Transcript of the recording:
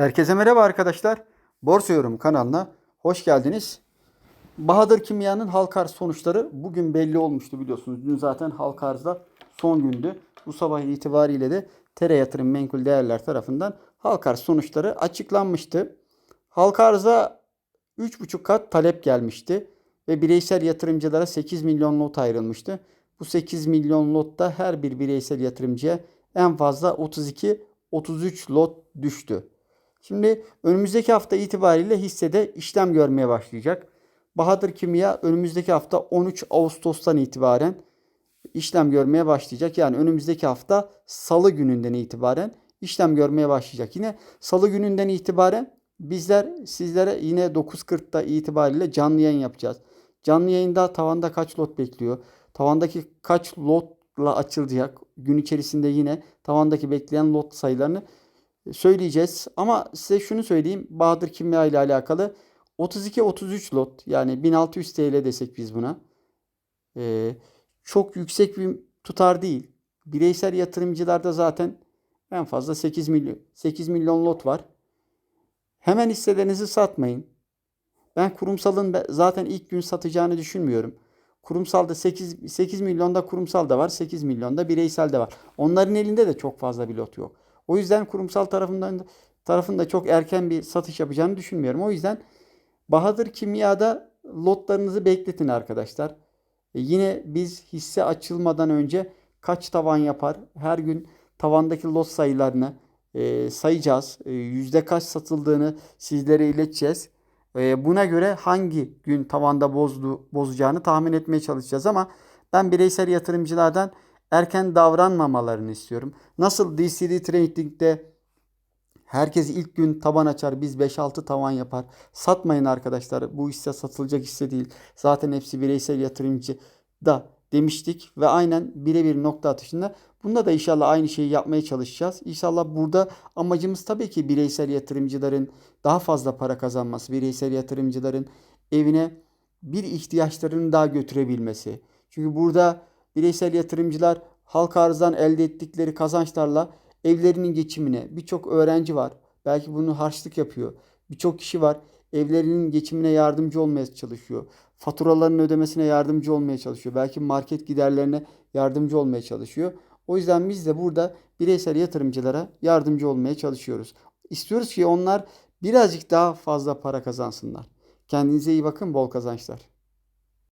Herkese merhaba arkadaşlar. Borsa Yorum kanalına hoş geldiniz. Bahadır Kimya'nın halk arz sonuçları bugün belli olmuştu biliyorsunuz. Dün zaten halk arzda son gündü. Bu sabah itibariyle de Tere Yatırım Menkul Değerler tarafından halk arz sonuçları açıklanmıştı. Halk arza 3,5 kat talep gelmişti ve bireysel yatırımcılara 8 milyon lot ayrılmıştı. Bu 8 milyon lotta her bir bireysel yatırımcıya en fazla 32-33 lot düştü. Şimdi önümüzdeki hafta itibariyle hissede işlem görmeye başlayacak. Bahadır Kimya önümüzdeki hafta 13 Ağustos'tan itibaren işlem görmeye başlayacak. Yani önümüzdeki hafta salı gününden itibaren işlem görmeye başlayacak. Yine salı gününden itibaren bizler sizlere yine 9.40'da itibariyle canlı yayın yapacağız. Canlı yayında tavanda kaç lot bekliyor? Tavandaki kaç lotla açılacak? Gün içerisinde yine tavandaki bekleyen lot sayılarını söyleyeceğiz. Ama size şunu söyleyeyim. Bahadır Kimya ile alakalı 32-33 lot yani 1600 TL desek biz buna. Ee, çok yüksek bir tutar değil. Bireysel yatırımcılarda zaten en fazla 8 milyon 8 milyon lot var. Hemen hisselerinizi satmayın. Ben kurumsalın zaten ilk gün satacağını düşünmüyorum. Kurumsalda 8 8 milyonda kurumsal da var, 8 milyonda bireysel de var. Onların elinde de çok fazla bir lot yok. O yüzden kurumsal tarafından tarafında çok erken bir satış yapacağını düşünmüyorum. O yüzden Bahadır Kimya'da lotlarınızı bekletin arkadaşlar. E, yine biz hisse açılmadan önce kaç tavan yapar? Her gün tavandaki lot sayılarını e, sayacağız. E, yüzde kaç satıldığını sizlere ileteceğiz. E, buna göre hangi gün tavanda bozdu, bozacağını tahmin etmeye çalışacağız ama ben bireysel yatırımcılardan erken davranmamalarını istiyorum. Nasıl DCD Trading'de herkes ilk gün taban açar, biz 5-6 tavan yapar. Satmayın arkadaşlar. Bu hisse satılacak hisse değil. Zaten hepsi bireysel yatırımcı da demiştik ve aynen birebir nokta atışında bunda da inşallah aynı şeyi yapmaya çalışacağız. İnşallah burada amacımız tabii ki bireysel yatırımcıların daha fazla para kazanması, bireysel yatırımcıların evine bir ihtiyaçlarını daha götürebilmesi. Çünkü burada bireysel yatırımcılar halk arzdan elde ettikleri kazançlarla evlerinin geçimine birçok öğrenci var. Belki bunu harçlık yapıyor. Birçok kişi var. Evlerinin geçimine yardımcı olmaya çalışıyor. Faturalarının ödemesine yardımcı olmaya çalışıyor. Belki market giderlerine yardımcı olmaya çalışıyor. O yüzden biz de burada bireysel yatırımcılara yardımcı olmaya çalışıyoruz. İstiyoruz ki onlar birazcık daha fazla para kazansınlar. Kendinize iyi bakın, bol kazançlar.